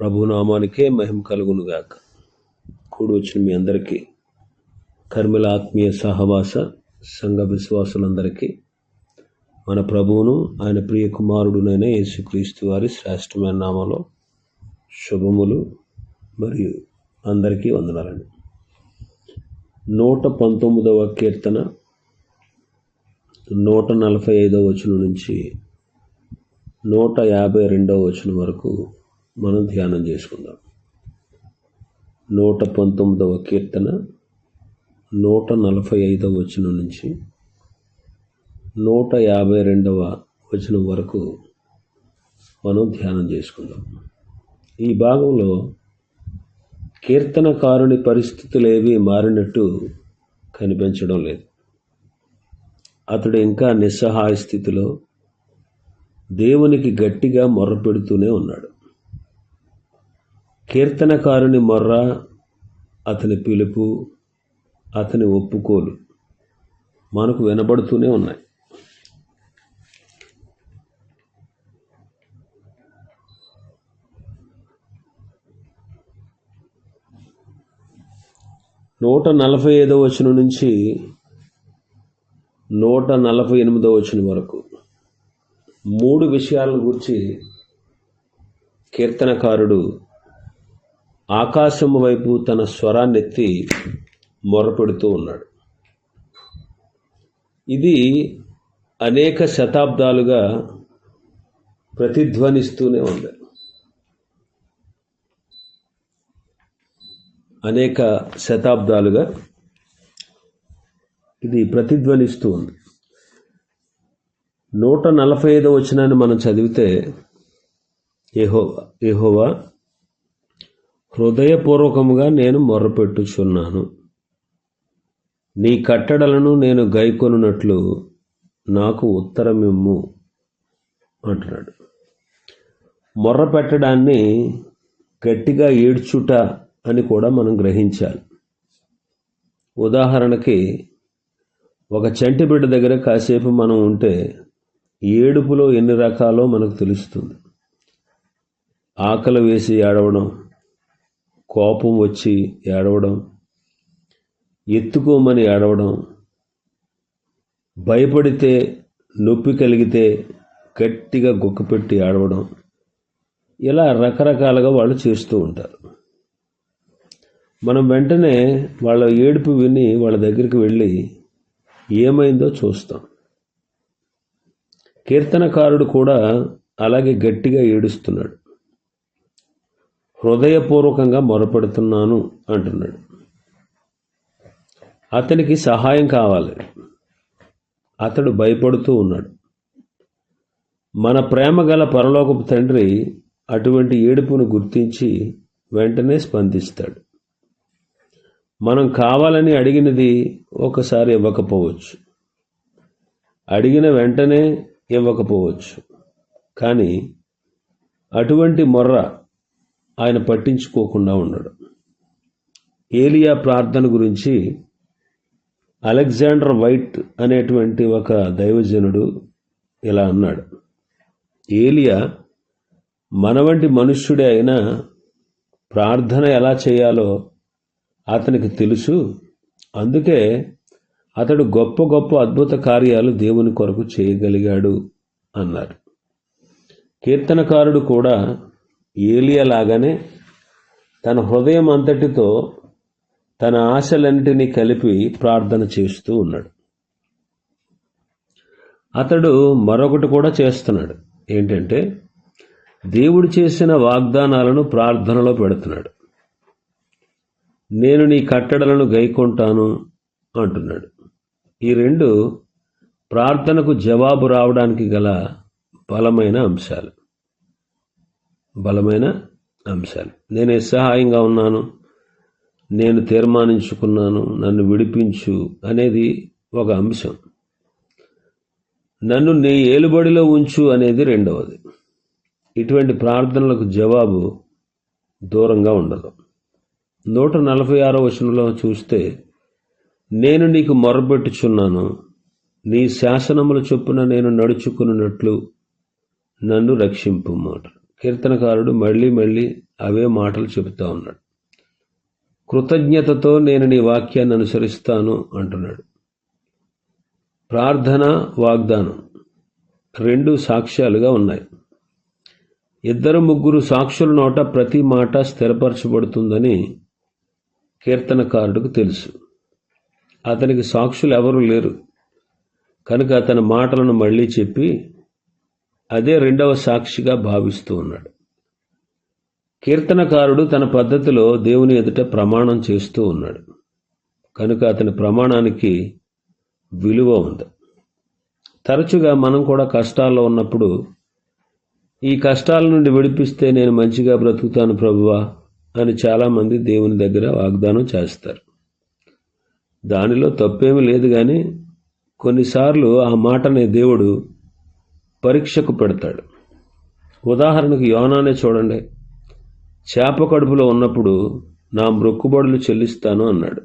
ప్రభునామానికే మహిమ కలుగునుగాక. కూడి వచ్చిన మీ అందరికీ కర్మిల ఆత్మీయ సహవాస సంఘ విశ్వాసులందరికీ మన ప్రభువును ఆయన ప్రియ కుమారుడునైన యేసుక్రీస్తు వారి శ్రేష్టమైన నామలో శుభములు మరియు అందరికీ వందనాలండి. నూట పంతొమ్మిదవ కీర్తన నూట నలభై ఐదవ వచనం నుంచి నూట యాభై రెండవ వచనం వరకు మనం ధ్యానం చేసుకుందాం. నూట పంతొమ్మిదవ కీర్తన నూట నలభై ఐదవ వచనం నుంచి నూట యాభై రెండవ వచనం వరకు మనం ధ్యానం చేసుకుందాం. ఈ భాగంలో కీర్తనకారుని పరిస్థితులు ఏవి మారినట్టు కనిపించడం లేదు. అతడు ఇంకా నిస్సహాయ స్థితిలో దేవునికి గట్టిగా మొర్రపెడుతూనే ఉన్నాడు. కీర్తనకారుని మొర్ర అతని పిలుపు అతని ఒప్పుకోలు మనకు వినబడుతూనే ఉన్నాయి. నూట నలభై ఐదో వచనం నుంచి నూట నలభై ఎనిమిదో వచనం వరకు మూడు విషయాల గురించి కీర్తనకారుడు ఆకాశం వైపు తన స్వరాన్నెత్తి మొరపెడుతూ ఉన్నాడు. ఇది అనేక శతాబ్దాలుగా ప్రతిధ్వనిస్తూనే ఉంది. అనేక శతాబ్దాలుగా ఇది ప్రతిధ్వనిస్తూ ఉంది. నూట నలభై ఐదో వచనాన్ని మనం చదివితే ఏహో ఏహోవా హృదయపూర్వకముగా నేను మొర్రపెట్టుచున్నాను నీ కట్టడలను నేను గైకొనున్నట్లు నాకు ఉత్తరమిమ్ము అంటున్నాడు. మొర్ర పెట్టడాన్ని గట్టిగా ఏడ్చుట అని కూడా మనం గ్రహించాలి. ఉదాహరణకి ఒక చంటి బిడ్డ దగ్గర కాసేపు మనం ఉంటే ఏడుపులో ఎన్ని రకాలో మనకు తెలుస్తుంది. ఆకలి వేసి ఏడవడం కోపం వచ్చి ఏడవడం ఎత్తుకోమని ఏడవడం భయపడితే నొప్పి కలిగితే గట్టిగా గుక్కపెట్టి ఏడవడం ఇలా రకరకాలుగా వాళ్ళు చేస్తూ ఉంటారు. మనం వెంటనే వాళ్ళ ఏడుపు విని వాళ్ళ దగ్గరికి వెళ్ళి ఏమైందో చూస్తాం. కీర్తనకారుడు కూడా అలాగే గట్టిగా ఏడుస్తున్నాడు. హృదయపూర్వకంగా మొరపెడుతున్నాను అంటున్నాడు. అతనికి సహాయం కావాలి. అతడు భయపడుతూ ఉన్నాడు. మన ప్రేమ గల పరలోకపు తండ్రి అటువంటి ఏడుపును గుర్తించి వెంటనే స్పందిస్తాడు. మనం కావాలని అడిగినది ఒకసారి ఇవ్వకపోవచ్చు. అడిగిన వెంటనే ఇవ్వకపోవచ్చు. కానీ అటువంటి మొర్ర ఆయన పట్టించుకోకుండా ఉన్నాడు ఏలియా ప్రార్థన గురించి అలెగ్జాండర్ వైట్ అనేటువంటి ఒక దైవజనుడు ఇలా అన్నాడు. ఏలియా మన వంటి మనుష్యుడే అయినా ప్రార్థన ఎలా చేయాలో అతనికి తెలుసు. అందుకే అతడు గొప్ప గొప్ప అద్భుత కార్యాలు దేవుని కొరకు చేయగలిగాడు అన్నారు. కీర్తనకారుడు కూడా ఏలియలాగానే తన హృదయం అంతటితో తన ఆశలన్నిటినీ కలిపి ప్రార్థన చేస్తూ ఉన్నాడు. అతడు మరొకటి కూడా చేస్తున్నాడు. ఏంటంటే దేవుడు చేసిన వాగ్దానాలను ప్రార్థనలో పెడుతున్నాడు. నేను నీ కట్టడలను గైకొంటాను అంటున్నాడు. ఈ రెండు ప్రార్థనకు జవాబు రావడానికి గల బలమైన అంశాలు. బలమైన అంశాలు. నేను నిస్సహాయంగా ఉన్నాను. నేను తీర్మానించుకున్నాను. నన్ను విడిపించు అనేది ఒక అంశం. నన్ను నీ ఏలుబడిలో ఉంచు అనేది రెండవది. ఇటువంటి ప్రార్థనలకు జవాబు దూరంగా ఉండదు. నూట నలభై ఆరో వచనంలో చూస్తే నేను నీకు మొరబెట్టుచున్నాను నీ శాసనముల చొప్పున నేను నడుచుకున్నట్లు నన్ను రక్షింపు మాట. కీర్తనకారుడు మళ్ళీ మళ్ళీ అవే మాటలు చెబుతా ఉన్నాడు. కృతజ్ఞతతో నేను నీ వాక్యాన్ని అనుసరిస్తాను అంటున్నాడు. ప్రార్థన వాగ్దానం రెండు సాక్ష్యాలుగా ఉన్నాయి. ఇద్దరు ముగ్గురు సాక్షుల నోట ప్రతి మాట స్థిరపరచబడుతుందని కీర్తనకారుడికి తెలుసు. అతనికి సాక్షులు ఎవరూ లేరు. కనుక అతని మాటలను మళ్ళీ చెప్పి అదే రెండవ సాక్షిగా భావిస్తూ ఉన్నాడు. కీర్తనకారుడు తన పద్ధతిలో దేవుని ఎదుట ప్రమాణం చేస్తూ ఉన్నాడు. కనుక అతని ప్రమాణానికి విలువ ఉంది. తరచుగా మనం కూడా కష్టాల్లో ఉన్నప్పుడు ఈ కష్టాల నుండి విడిపిస్తే నేను మంచిగా బ్రతుకుతాను ప్రభువా అని చాలామంది దేవుని దగ్గర వాగ్దానం చేస్తారు. దానిలో తప్పేమీ లేదు కానీ కొన్నిసార్లు ఆ మాటనే దేవుడు పరీక్షకు పెడతాడు. ఉదాహరణకు యోనానే చూడండి. చేప కడుపులో ఉన్నప్పుడు నా మ్రొక్కుబడులు చెల్లిస్తాను అన్నాడు.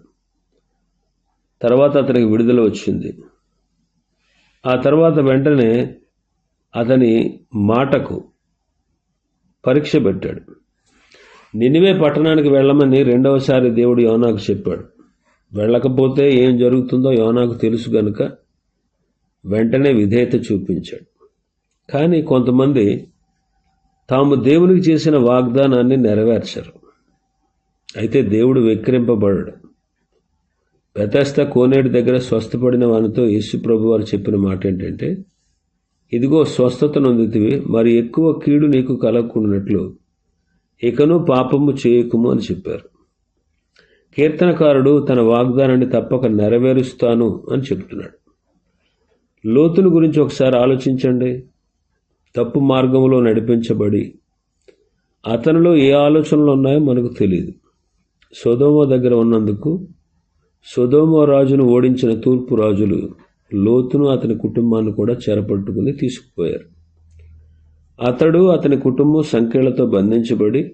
తర్వాత అతనికి విడుదల వచ్చింది. ఆ తర్వాత వెంటనే అతని మాటకు పరీక్ష పెట్టాడు. నినివే పట్టణానికి వెళ్ళమని రెండవసారి దేవుడు యోనాకు చెప్పాడు. వెళ్ళకపోతే ఏం జరుగుతుందో యోనాకు తెలుసు గనుక వెంటనే విధేయత చూపించాడు. కానీ కొంతమంది తాము దేవునికి చేసిన వాగ్దానాన్ని నెరవేర్చరు. అయితే దేవుడు వెక్కిరింపబడడు. పెతస్త కోనేటి దగ్గర స్వస్థపడిన వానితో యేసు ప్రభు వారు చెప్పిన మాట ఏంటంటే ఇదిగో స్వస్థత నొందితివి మరి ఎక్కువ కీడు నీకు కలగకున్నట్లు ఇకను పాపము చేయకుము అని చెప్పారు. కీర్తనకారుడు తన వాగ్దానాన్ని తప్పక నెరవేరుస్తాను అని చెప్తున్నాడు. లోతును గురించి ఒకసారి ఆలోచించండి. తప్పు మార్గంలో నడిపించబడి అతనిలో ఏ ఆలోచనలు ఉన్నాయో మనకు తెలియదు సొదోమ దగ్గర ఉన్నందుకు సొదోమ రాజును ఓడించిన తూర్పు రాజులు లోతును అతని కుటుంబాన్ని కూడా చెరపట్టుకుని తీసుకుపోయారు. అతడు అతని కుటుంబం సంఖ్యలతో బంధించబడి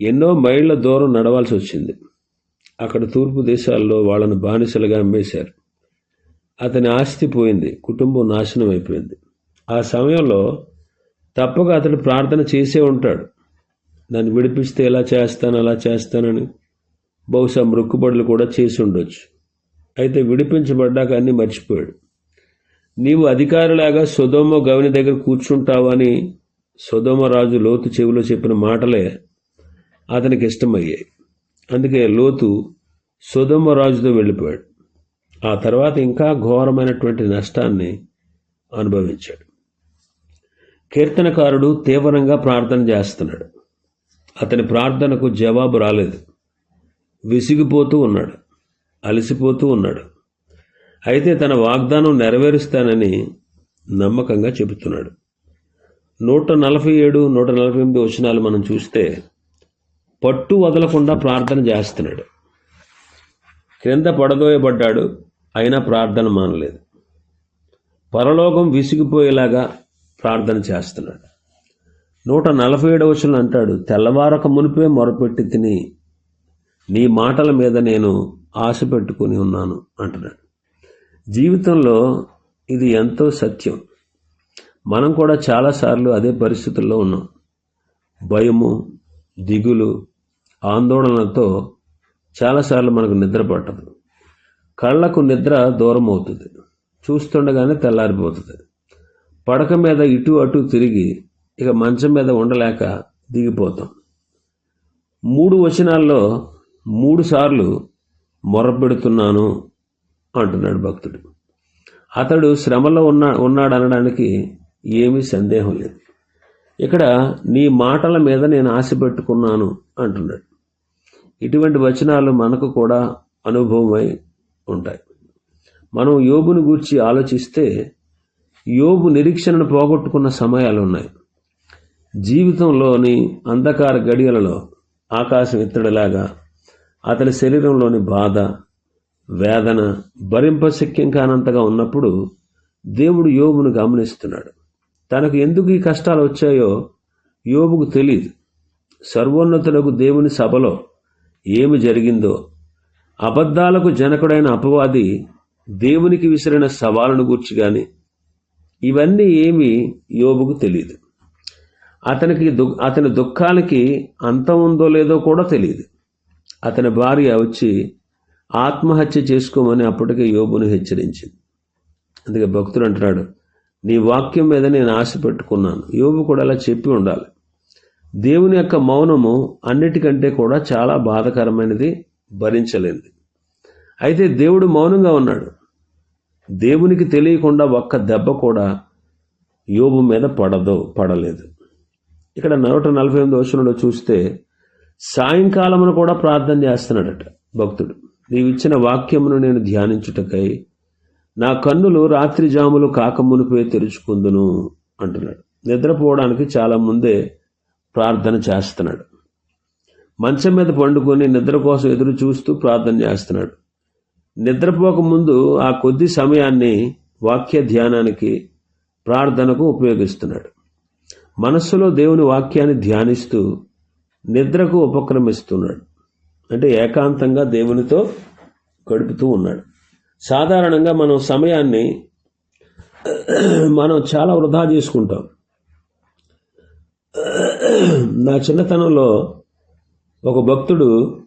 ఎన్నో మైళ్ళ దూరం నడవాల్సి వచ్చింది. అక్కడ తూర్పు దేశాల్లో వాళ్ళను బానిసలుగా అమ్మేశారు. అతని ఆస్తి పోయింది కుటుంబం నాశనం అయిపోయింది. ఆ సమయంలో తప్పక అతడు ప్రార్థన చేసే ఉంటాడు. నన్ను విడిపిస్తే ఎలా చేస్తాను అలా చేస్తానని బహుశా మృక్కుబడులు కూడా చేసి ఉండొచ్చు. అయితే విడిపించబడ్డాక అన్నీ మర్చిపోయాడు. నీవు అధికారిలాగా సుధోమ గవని దగ్గర కూర్చుంటావని సుధోమ రాజు లోతు చెవిలో చెప్పిన మాటలే అతనికి ఇష్టమయ్యాయి. అందుకే లోతు సుధోమ రాజుతో వెళ్ళిపోయాడు. ఆ తర్వాత ఇంకా ఘోరమైనటువంటి నష్టాన్ని అనుభవించాడు. కీర్తనకారుడు తీవ్రంగా ప్రార్థన చేస్తున్నాడు. అతని ప్రార్థనకు జవాబు రాలేదు. విసిగిపోతూ ఉన్నాడు. అలసిపోతూ ఉన్నాడు. అయితే తన వాగ్దానం నెరవేరుస్తానని నమ్మకంగా చెబుతున్నాడు. నూట నలభై ఏడు నూట నలభై ఎనిమిది వచనాలు మనం చూస్తే పట్టు వదలకుండా ప్రార్థన చేస్తున్నాడు. క్రింద పడదోయబడ్డాడు. అయినా ప్రార్థన మానలేదు. పరలోకం విసిగిపోయేలాగా ప్రార్థన చేస్తున్నాడు. నూట నలభై ఏడవ అంటాడు తెల్లవారక మునిపే మొరపెట్టి తిని నీ మాటల మీద నేను ఆశ పెట్టుకుని ఉన్నాను అంటున్నాడు. జీవితంలో ఇది ఎంతో సత్యం. మనం కూడా చాలాసార్లు అదే పరిస్థితుల్లో ఉన్నాం. భయము దిగులు ఆందోళనలతో చాలాసార్లు మనకు నిద్ర పట్టదు. కళ్ళకు నిద్ర దూరం అవుతుంది చూస్తుండగానే తెల్లారిపోతుంది. పడక మీద ఇటు అటు తిరిగి ఇక మంచం మీద ఉండలేక దిగిపోతాం. మూడు వచనాల్లో మూడు సార్లు మొరపెడుతున్నాను అంటున్నాడు భక్తుడు. అతడు శ్రమలో ఉన్న ఉన్నాడనడానికి ఏమీ సందేహం లేదు. ఇక్కడ నీ మాటల మీద నేను ఆశ పెట్టుకున్నాను అంటున్నాడు. ఇటువంటి వచనాలు మనకు కూడా అనుభవమై ఉంటాయి. మనం యోగుని గూర్చి ఆలోచిస్తే యోబు నిరీక్షణను పోగొట్టుకున్న సమయాలు ఉన్నాయి జీవితంలోని అంధకార గడియలలో ఆకాశం ఎత్తడిలాగా అతని శరీరంలోని బాధ వేదన భరింపశక్యం కానంతగా ఉన్నప్పుడు దేవుడు యోబును గమనిస్తున్నాడు. తనకు ఎందుకు ఈ కష్టాలు వచ్చాయో యోబుకు తెలియదు సర్వోన్నతులకు దేవుని సభలో ఏమి జరిగిందో అబద్ధాలకు జనకుడైన అపవాది దేవునికి విసిరిన సవాలను గూర్చి కానీ ఇవన్నీ ఏమి యోబుకు తెలియదు అతనికి దు అతని దుఃఖానికి అంతం ఉందో లేదో కూడా తెలియదు అతని భార్య వచ్చి ఆత్మహత్య చేసుకోమని అప్పటికే యోబును హెచ్చరించింది. అందుకే భక్తుడు అంటున్నాడు నీ వాక్యం మీద నేను ఆశ పెట్టుకున్నాను. యోబు కూడా అలా చెప్పి ఉండాలి. దేవుని యొక్క మౌనము అన్నిటికంటే కూడా చాలా బాధకరమైనది భరించలేనిది. అయితే దేవుడు మౌనంగా ఉన్నాడు. దేవునికి తెలియకుండా ఒక్క దెబ్బ కూడా యోబు మీద పడదు పడలేదు. ఇక్కడ నూట నలభై ఎనిమిది వచనంలో చూస్తే సాయంకాలమును కూడా ప్రార్థన చేస్తున్నాడట భక్తుడు. నీవిచ్చిన వాక్యమును నేను ధ్యానించుటకై నా కన్నులు రాత్రి జాములు కాకమునిపై తెరుచుకుందును అంటున్నాడు. నిద్రపోవడానికి చాలా ముందే ప్రార్థన చేస్తున్నాడు. మంచం మీద పండుకొని నిద్ర కోసం ఎదురు చూస్తూ ప్రార్థన చేస్తున్నాడు. నిద్రపోకముందు ఆ కొద్ది సమయాన్ని వాక్య ధ్యానానికి ప్రార్థనకు ఉపయోగిస్తున్నాడు. మనస్సులో దేవుని వాక్యాన్ని ధ్యానిస్తూ నిద్రకు ఉపక్రమిస్తున్నాడు. అంటే ఏకాంతంగా దేవునితో గడుపుతూ ఉన్నాడు. సాధారణంగా మనం సమయాన్ని మనం చాలా వృధా చేసుకుంటాం. నా చిన్నతనంలో ఒక భక్తుడు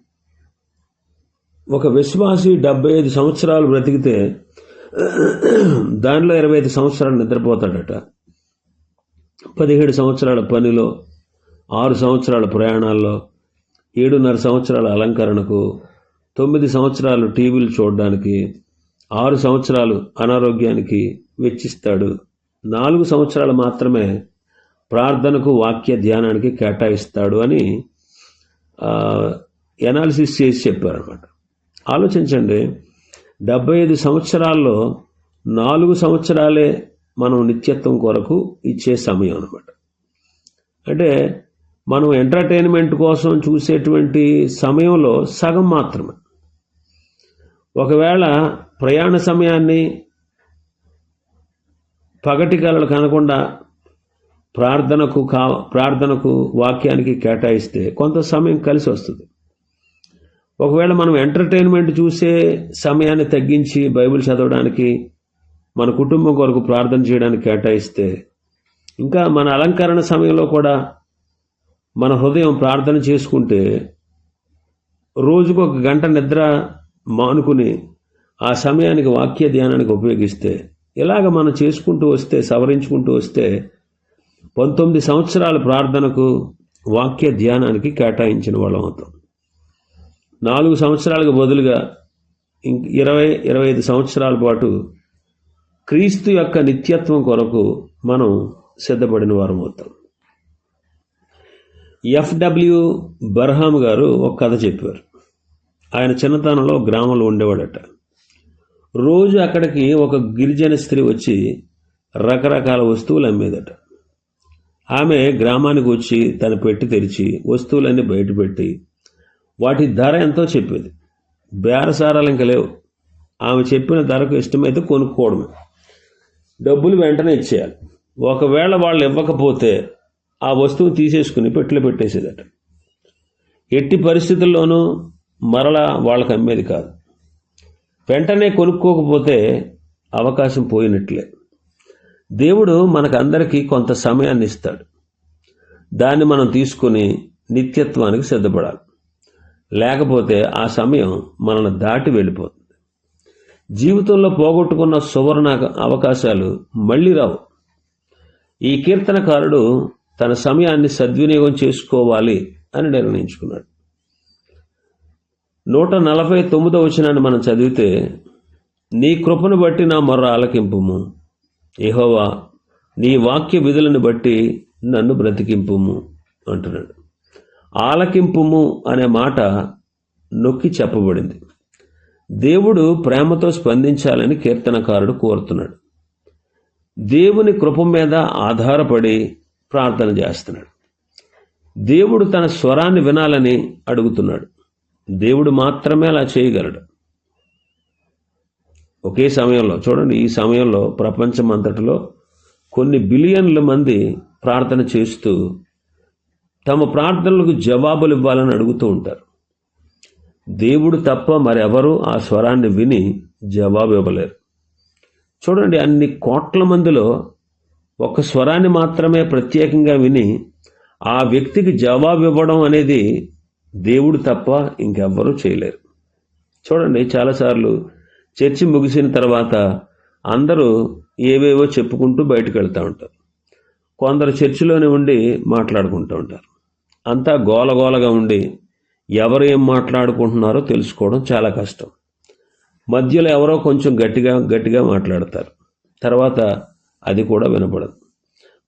ఒక విశ్వాసి డెబ్బై ఐదు సంవత్సరాలు బ్రతికితే దానిలో ఇరవై ఐదు సంవత్సరాలు నిద్రపోతాడట. పదిహేడు సంవత్సరాల పనిలో ఆరు సంవత్సరాల ప్రయాణాల్లో ఏడున్నర సంవత్సరాల అలంకరణకు తొమ్మిది సంవత్సరాలు టీవీలు చూడడానికి ఆరు సంవత్సరాలు అనారోగ్యానికి వెచ్చిస్తాడు. నాలుగు సంవత్సరాలు మాత్రమే ప్రార్థనకు వాక్య ధ్యానానికి కేటాయిస్తాడు అని ఎనాలిసిస్ చేసి చెప్పారనమాట ఆలోచించండి. డెబ్బై ఐదు సంవత్సరాల్లో నాలుగు సంవత్సరాలే మనం నిత్యత్వం కొరకు ఇచ్చే సమయం అనమాట అంటే మనం ఎంటర్టైన్మెంట్ కోసం చూసేటువంటి సమయంలో సగం మాత్రమే. ఒకవేళ ప్రయాణ సమయాన్ని పగటి కలలు కనకుండా ప్రార్థనకు కా ప్రార్థనకు వాక్యానికి కేటాయిస్తే కొంత సమయం కలిసి వస్తుంది. ఒకవేళ మనం ఎంటర్టైన్మెంట్ చూసే సమయాన్ని తగ్గించి బైబిల్ చదవడానికి మన కుటుంబం కొరకు ప్రార్థన చేయడానికి కేటాయిస్తే ఇంకా మన అలంకరణ సమయంలో కూడా మన హృదయం ప్రార్థన చేసుకుంటే రోజుకు ఒక గంట నిద్ర మానుకుని ఆ సమయానికి వాక్య ధ్యానానికి ఉపయోగిస్తే ఇలాగ మనం చేసుకుంటూ వస్తే సవరించుకుంటూ వస్తే పంతొమ్మిది సంవత్సరాల ప్రార్థనకు వాక్య ధ్యానానికి కేటాయించిన వాళ్ళం అవుతాం. నాలుగు సంవత్సరాలకు బదులుగా ఇంక ఇరవై ఇరవై ఐదు సంవత్సరాల పాటు క్రీస్తు యొక్క నిత్యత్వం కొరకు మనం సిద్ధపడిన వారం అవుతాం ఎఫ్డబ్ల్యూ బర్హామ్ గారు ఒక కథ చెప్పారు. ఆయన చిన్నతనంలో గ్రామంలో ఉండేవాడట. రోజు అక్కడికి ఒక గిరిజన స్త్రీ వచ్చి రకరకాల వస్తువులు అమ్మేదట. ఆమె గ్రామానికి వచ్చి తన పెట్టి తెరిచి వస్తువులన్నీ బయటపెట్టి వాటి ధర ఎంతో చెప్పేది. బేరసారాలు ఇంకా లేవు. ఆమె చెప్పిన ధరకు ఇష్టమైతే కొనుక్కోవడమే. డబ్బులు వెంటనే ఇచ్చేయాలి. ఒకవేళ వాళ్ళు ఇవ్వకపోతే ఆ వస్తువు తీసేసుకుని పెట్టిలో పెట్టేసేదట. ఎట్టి పరిస్థితుల్లోనూ మరలా వాళ్ళకి అమ్మేది కాదు. వెంటనే కొనుక్కోకపోతే అవకాశం పోయినట్లే. దేవుడు మనకందరికీ కొంత సమయాన్ని ఇస్తాడు. దాన్ని మనం తీసుకుని నిత్యత్వానికి సిద్ధపడాలి. లేకపోతే ఆ సమయం మనల్ని దాటి వెళ్ళిపోతుంది. జీవితంలో పోగొట్టుకున్న సువర్ణ అవకాశాలు మళ్ళీ రావు. ఈ కీర్తనకారుడు తన సమయాన్ని సద్వినియోగం చేసుకోవాలి అని నిర్ణయించుకున్నాడు. నూట నలభై తొమ్మిదో వచనాన్ని మనం చదివితే నీ కృపను బట్టి నా మొర్ర ఆలకింపుము. ఏహోవా నీ వాక్య విధులను బట్టి నన్ను బ్రతికింపుము అంటున్నాడు. ఆలకింపుము అనే మాట నొక్కి చెప్పబడింది. దేవుడు ప్రేమతో స్పందించాలని కీర్తనకారుడు కోరుతున్నాడు. దేవుని కృప మీద ఆధారపడి ప్రార్థన చేస్తున్నాడు. దేవుడు తన స్వరాన్ని వినాలని అడుగుతున్నాడు. దేవుడు మాత్రమే అలా చేయగలడు. ఒకే సమయంలో చూడండి ఈ సమయంలో ప్రపంచం అంతటిలో కొన్ని బిలియన్ల మంది ప్రార్థన చేస్తూ తమ ప్రార్థనలకు జవాబులు ఇవ్వాలని అడుగుతూ ఉంటారు. దేవుడు తప్ప మరెవరూ ఆ స్వరాన్ని విని జవాబు ఇవ్వలేరు. చూడండి అన్ని కోట్ల మందిలో ఒక స్వరాన్ని మాత్రమే ప్రత్యేకంగా విని ఆ వ్యక్తికి జవాబు ఇవ్వడం అనేది దేవుడు తప్ప ఇంకెవ్వరూ చేయలేరు. చూడండి చాలాసార్లు చర్చి ముగిసిన తర్వాత అందరూ ఏవేవో చెప్పుకుంటూ బయటకు వెళ్తూ ఉంటారు. కొందరు చర్చిలోనే ఉండి మాట్లాడుకుంటూ ఉంటారు. అంతా గోలగోలగా ఉండి ఎవరు ఏం మాట్లాడుకుంటున్నారో తెలుసుకోవడం చాలా కష్టం. మధ్యలో ఎవరో కొంచెం గట్టిగా గట్టిగా మాట్లాడతారు. తర్వాత అది కూడా వినపడదు.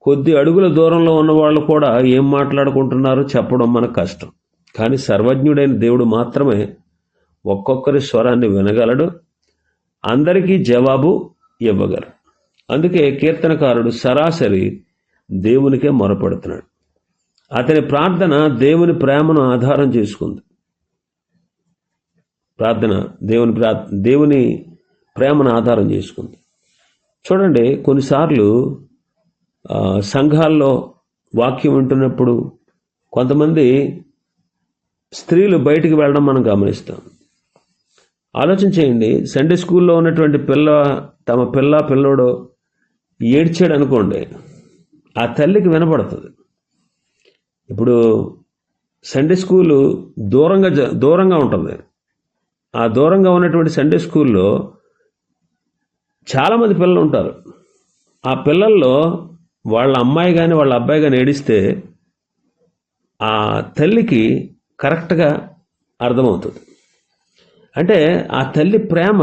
కొద్ది అడుగుల దూరంలో ఉన్న వాళ్ళు కూడా ఏం మాట్లాడుకుంటున్నారో చెప్పడం మనకు కష్టం. కానీ సర్వజ్ఞుడైన దేవుడు మాత్రమే ఒక్కొక్కరి స్వరాన్ని వినగలడు అందరికీ జవాబు ఇవ్వగలడు. అందుకే కీర్తనకారుడు సరాసరి దేవునికే మొరపెడుతున్నాడు. అతని ప్రార్థన దేవుని ప్రేమను ఆధారం చేసుకుంది. ప్రార్థన దేవుని ప్రా దేవుని ప్రేమను ఆధారం చేసుకుంది. చూడండి కొన్నిసార్లు సంఘాల్లో వాక్యం వింటున్నప్పుడు కొంతమంది స్త్రీలు బయటికి వెళ్ళడం మనం గమనిస్తాం. ఆలోచన చేయండి సండే స్కూల్లో ఉన్నటువంటి పిల్ల తమ పిల్ల పిల్లోడు ఏడ్చాడు అనుకోండి ఆ తల్లికి వినపడుతుంది. ఇప్పుడు సండే స్కూలు దూరంగా జ దూరంగా ఉంటుంది. ఆ దూరంగా ఉన్నటువంటి సండే స్కూల్లో చాలామంది పిల్లలు ఉంటారు. ఆ పిల్లల్లో వాళ్ళ అమ్మాయి కానీ వాళ్ళ అబ్బాయి కానీ ఏడిస్తే ఆ తల్లికి కరెక్ట్గా అర్థమవుతుంది. అంటే ఆ తల్లి ప్రేమ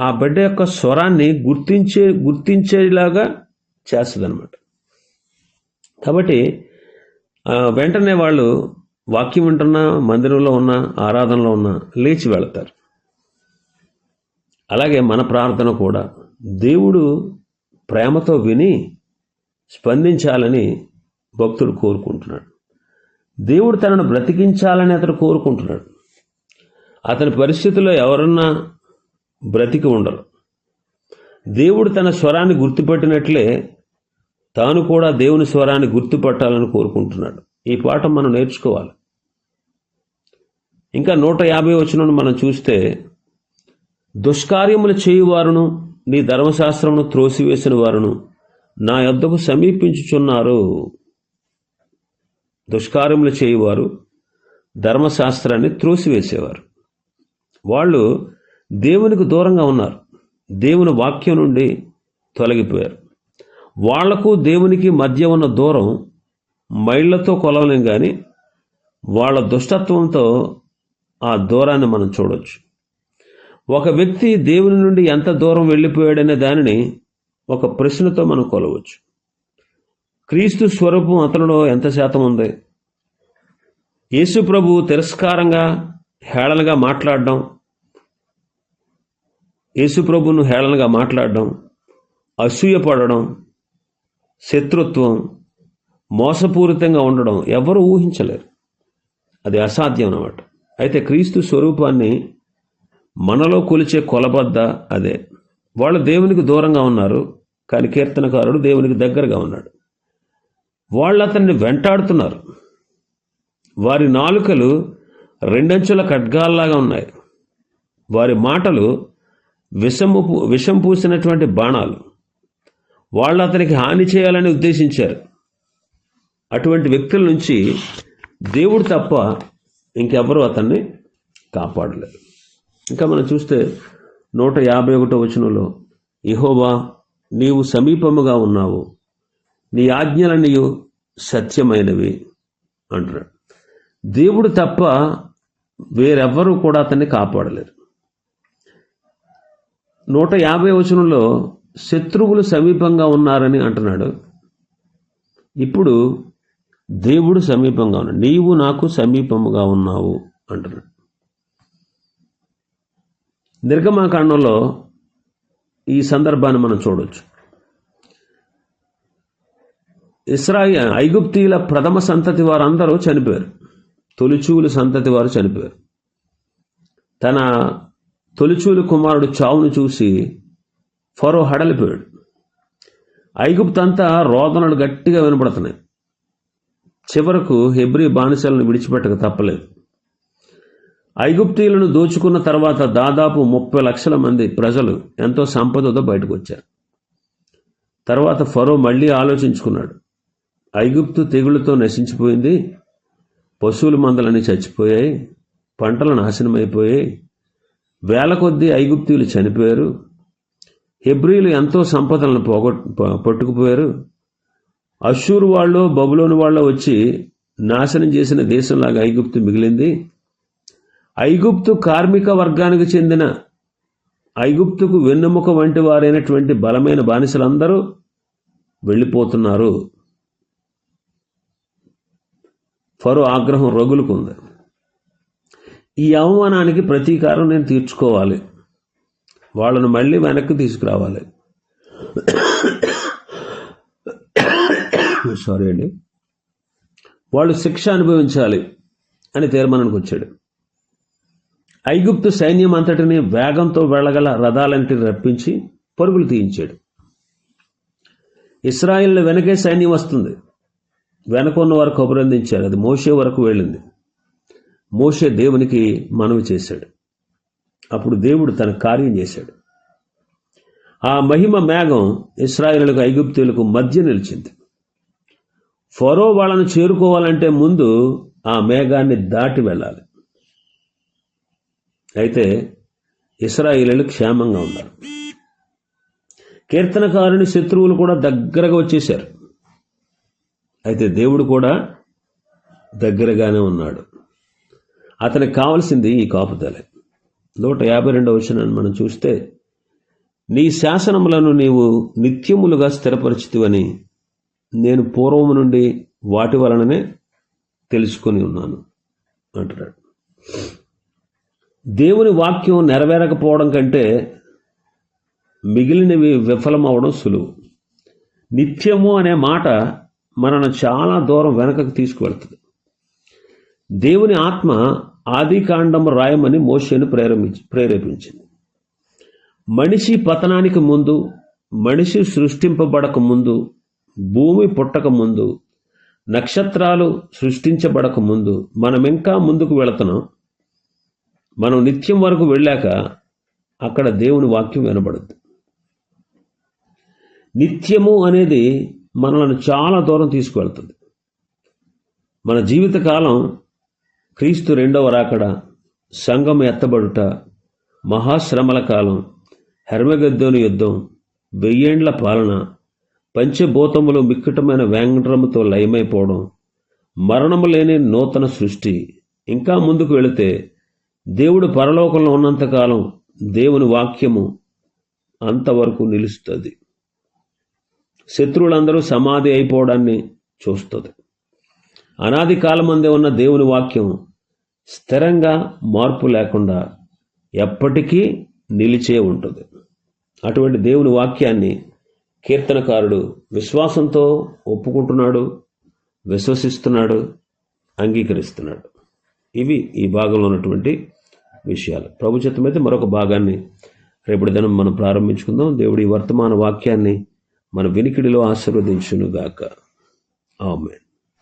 ఆ బిడ్డ యొక్క స్వరాన్ని గుర్తించే గుర్తించేలాగా చేస్తుంది అనమాట కాబట్టి వెంటనే వాళ్ళు వాక్యం వింటున్నా మందిరంలో ఉన్న ఆరాధనలో ఉన్న లేచి వెళతారు. అలాగే మన ప్రార్థన కూడా దేవుడు ప్రేమతో విని స్పందించాలని భక్తుడు కోరుకుంటున్నాడు. దేవుడు తనను బ్రతికించాలని అతడు కోరుకుంటున్నాడు. అతని పరిస్థితిలో ఎవరన్నా బ్రతికి ఉండరు. దేవుడు తన స్వరాన్ని గుర్తుపెట్టినట్లే తాను కూడా దేవుని స్వరాన్ని గుర్తుపట్టాలని కోరుకుంటున్నాడు. ఈ పాఠం మనం నేర్చుకోవాలి. ఇంకా నూట యాభై వచనం మనం చూస్తే దుష్కార్యములు చేయువారును నీ ధర్మశాస్త్రమును త్రోసివేసిన వారును నా యొద్దకు సమీపించుచున్నారు. దుష్కార్యములు చేయువారు ధర్మశాస్త్రాన్ని త్రోసివేసేవారు. వాళ్ళు దేవునికి దూరంగా ఉన్నారు. దేవుని వాక్యం నుండి తొలగిపోయారు. వాళ్ళకు దేవునికి మధ్య ఉన్న దూరం మైళ్ళతో కొలవలేం కానీ వాళ్ళ దుష్టత్వంతో ఆ దూరాన్ని మనం చూడొచ్చు. ఒక వ్యక్తి దేవుని నుండి ఎంత దూరం వెళ్ళిపోయాడనే దానిని ఒక ప్రశ్నతో మనం కొలవచ్చు. క్రీస్తు స్వరూపం అతనిలో ఎంత శాతం ఉంది? యేసు ప్రభు తిరస్కారంగా హేళనగా మాట్లాడడం యేసు ప్రభును హేళనగా మాట్లాడడం అసూయపడడం శత్రుత్వం మోసపూరితంగా ఉండడం ఎవరు ఊహించలేరు. అది అసాధ్యం అన్నమాట. అయితే క్రీస్తు స్వరూపాన్ని మనలో కొలిచే కొలబద్ద అదే. వాళ్ళు దేవునికి దూరంగా ఉన్నారు కానీ కీర్తనకారుడు దేవునికి దగ్గరగా ఉన్నాడు. వాళ్ళు అతన్ని వెంటాడుతున్నారు. వారి నాలుకలు రెండంచుల ఖడ్గాల్లాగా ఉన్నాయి. వారి మాటలు విషము విషం పూసినటువంటి బాణాలు. వాళ్ళు అతనికి హాని చేయాలని ఉద్దేశించారు. అటువంటి వ్యక్తుల నుంచి దేవుడు తప్ప ఇంకెవరు అతన్ని కాపాడలేరు ఇంకా మనం చూస్తే నూట యాభై ఒకటో వచనంలో ఇహోవా నీవు సమీపముగా ఉన్నావు. నీ ఆజ్ఞలన్నీ సత్యమైనవి అంటున్నాడు. దేవుడు తప్ప వేరెవ్వరూ కూడా అతన్ని కాపాడలేరు నూట యాభై వచనంలో శత్రువులు సమీపంగా ఉన్నారని అంటున్నాడు. ఇప్పుడు దేవుడు సమీపంగా ఉన్నాడు. నీవు నాకు సమీపముగా ఉన్నావు అంటున్నాడు. నిర్గమాకాండంలో ఈ సందర్భాన్ని మనం చూడవచ్చు ఇస్రాయి ఐగుప్తీయుల ప్రథమ సంతతి వారందరూ చనిపోయారు. తొలిచూలు సంతతి వారు చనిపోయారు. తన తొలిచూలు కుమారుడు చావును చూసి ఫరో హడలిపోయాడు. ఐగుప్తంతా రోదనలు గట్టిగా వినపడుతున్నాయి చివరకు హెబ్రి బానిసలను విడిచిపెట్టక తప్పలేదు. ఐగుప్తీయులను దోచుకున్న తర్వాత దాదాపు ముప్పై లక్షల మంది ప్రజలు ఎంతో సంపదతో బయటకు వచ్చారు తర్వాత ఫరో మళ్ళీ ఆలోచించుకున్నాడు. ఐగుప్తు తెగులతో నశించిపోయింది పశువుల మందలన్నీ చచ్చిపోయాయి పంటలు నాశనమైపోయాయి వేల కొద్దీ ఐగుప్తీయులు చనిపోయారు హెబ్రియులు ఎంతో సంపదలను పోగొట్ పట్టుకుపోయారు. అషూరు వాళ్ళు బబులోని వాళ్ళు వచ్చి నాశనం చేసిన దేశంలాగా ఐగుప్తు మిగిలింది. ఐగుప్తు కార్మిక వర్గానికి చెందిన ఐగుప్తుకు వెన్నెముక వంటి వారైనటువంటి బలమైన బానిసలందరూ వెళ్ళిపోతున్నారు. ఫరో ఆగ్రహం రగులుకుంది. ఈ అవమానానికి ప్రతీకారం నేను తీర్చుకోవాలి. వాళ్ళను మళ్ళీ వెనక్కి తీసుకురావాలి. సారీ అండి. వాళ్ళు శిక్ష అనుభవించాలి అని తీర్మానానికి వచ్చాడు. ఐగుప్తు సైన్యం అంతటిని వేగంతో వెళ్ళగల రథాలంటిని రప్పించి పరుగులు తీయించాడు. ఇస్రాయిల్ వెనకే సైన్యం వస్తుంది. వెనకున్న వరకు అభినందించారు అది మోషే వరకు వెళ్ళింది. మోషే దేవునికి మనవి చేశాడు. అప్పుడు దేవుడు తన కార్యం చేశాడు. ఆ మహిమ మేఘం ఇస్రాయిలకు ఐగుప్తులకు మధ్య నిలిచింది. ఫరో వాళ్ళను చేరుకోవాలంటే ముందు ఆ మేఘాన్ని దాటి వెళ్ళాలి. అయితే ఇస్రాయిలీలు క్షేమంగా ఉన్నారు. కీర్తనకారుని శత్రువులు కూడా దగ్గరగా వచ్చేశారు. అయితే దేవుడు కూడా దగ్గరగానే ఉన్నాడు. అతనికి కావలసింది ఈ కాపుదలే. నూట యాభై రెండవ వచనాన్ని మనం చూస్తే నీ శాసనములను నీవు నిత్యములుగా స్థిరపరిచితివని నేను పూర్వము నుండి వాటి వలననే తెలుసుకొని ఉన్నాను అంటున్నాడు. దేవుని వాక్యం నెరవేరకపోవడం కంటే మిగిలినవి విఫలమవడం సులువు. నిత్యము అనే మాట మనను చాలా దూరం వెనకకు తీసుకువెళ్తుంది. దేవుని ఆత్మ ఆది కాండము రాయమని మోషేను ప్రేరేపించి ప్రేరేపించింది. మనిషి పతనానికి ముందు మనిషి సృష్టింపబడక ముందు భూమి పుట్టక ముందు నక్షత్రాలు సృష్టించబడక ముందు మనం ఇంకా ముందుకు వెళుతున్నాం. మనం నిత్యం వరకు వెళ్ళాక అక్కడ దేవుని వాక్యం వినబడద్దు. నిత్యము అనేది మనల్ని చాలా దూరం తీసుకువెళ్తుంది. మన జీవితకాలం క్రీస్తు రెండవ రాకడ సంఘం ఎత్తబడుట మహాశ్రమల కాలం హెర్మగద్దోని యుద్ధం వెయ్యేండ్ల పాలన పంచభూతములు మిక్కటమైన వ్యాంగ్రముతో లయమైపోవడం మరణము లేని నూతన సృష్టి. ఇంకా ముందుకు వెళితే దేవుడు పరలోకంలో ఉన్నంతకాలం దేవుని వాక్యము అంతవరకు నిలుస్తుంది. శత్రువులందరూ సమాధి అయిపోవడాన్ని చూస్తుంది. అనాది కాలమందే ఉన్న దేవుని వాక్యం స్థిరంగా మార్పు లేకుండా ఎప్పటికీ నిలిచే ఉంటుంది. అటువంటి దేవుని వాక్యాన్ని కీర్తనకారుడు విశ్వాసంతో ఒప్పుకుంటున్నాడు విశ్వసిస్తున్నాడు అంగీకరిస్తున్నాడు. ఇవి ఈ భాగంలో ఉన్నటువంటి విషయాలు. ప్రభుత్వం అయితే మరొక భాగాన్ని రేపటి దినం మనం ప్రారంభించుకుందాం. దేవుడి వర్తమాన వాక్యాన్ని మన వినికిడిలో ఆశీర్వదించునుగాక. ఆమెన్.